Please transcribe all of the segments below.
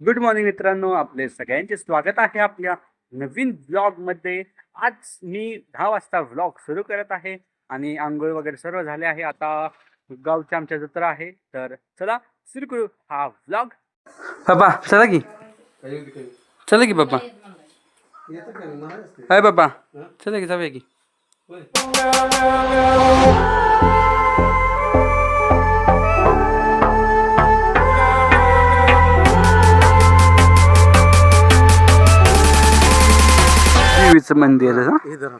Good morning मित्रांनो आपले सगळ्यांचे स्वागत आहे आपल्या नवीन ब्लॉगमध्ये. आज मी दहा वाजता व्लॉग सुरू करत आहे आणि आंघोळ वगैरे सर्व झाले आहे. आता गावच्या आमच्या जत्रा आहे तर चला सुरू करू हा व्लॉग बाबा चला की. चला की बाबा. हाय बाबा चला की जाऊया की. देवीचं मंदिर आहे इथं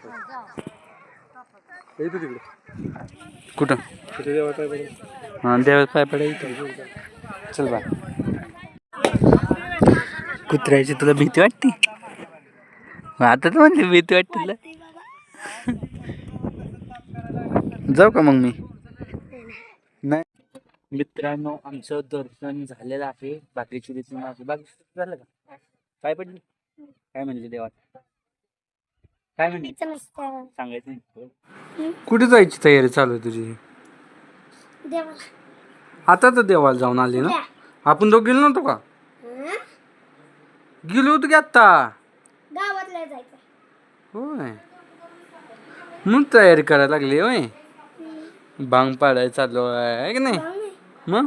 येतो तिकडे. कुठं? तिथे देवा काय बघा. हा पाय पडाय चल बा. कुत्र्याची तुला भीती वाटते? आता तर म्हणली भीती वाटते तुला. जाऊ का मग मी? नाही. मित्रांनो आमचं दर्शन झालेलं आहे. बाकीची रीती माझं बाकी झालं का? काय पडली. काय म्हणले देवात? काय सांगायचं नाही. कुठे जायची तयारी चालू आहे तुझी? आता तर देवाला जाऊन आली ना? आपण दोघ गेलो नव्हतो का? गेलो होतो की आत्ता? जायचं. होय. मग तयारी करायला लागली होय. बांग पाडायला चाललो आहे की नाही? मग?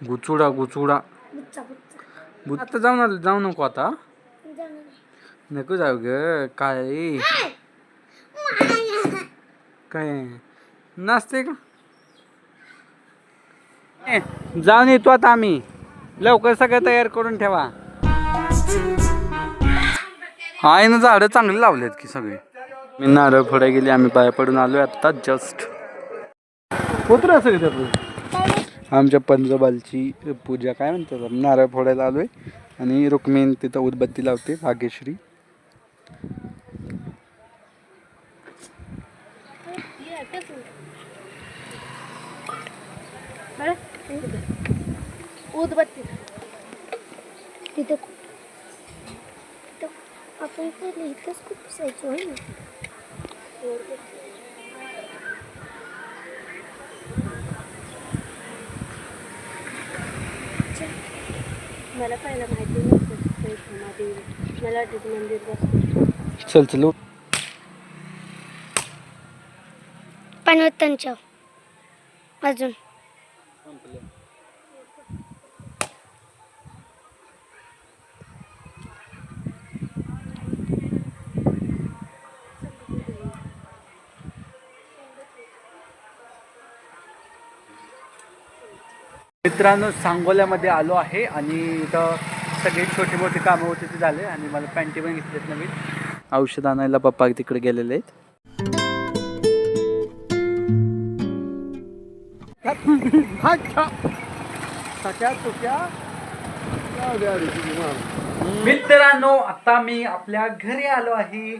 गुचुडा. गुचुडा बुच्चा बुच्चा बु- आता जाऊन आलो जाऊ नको आता. नको जाऊ ग काय काय? नाचते का? जाऊन येतो आता आम्ही. लवकर सगळं तयार करून ठेवा. आहे ना झाडं चांगले लावलेत की सगळे. मी नारळ फोडाय गेली आम्ही पाया पडून आलो आता जस्ट होतं असं का आमच्या पंजोबालची पूजा काय म्हणतात नारळ फोडायला आलोय. आणि रुक्मिण तिथं उदबत्ती लावते भाग्यश्री. उदबत्ती. तिथे आपण पहिले इथंच खूप पिसायचो होय ना. मला पहिला माहिती नव्हतं चल चल पनवत्तांच्या अजून. मित्रांनो सांगोल्यामध्ये आलो आहे आणि इथं सगळी छोटी मोठी कामं होती ती झाले आणि मला पॅन्टी पण घेतलीत नवीन औषध आणायला पप्पा तिकडे गेलेले आहेत. मित्रांनो आता मी आपल्या घरी आलो आहे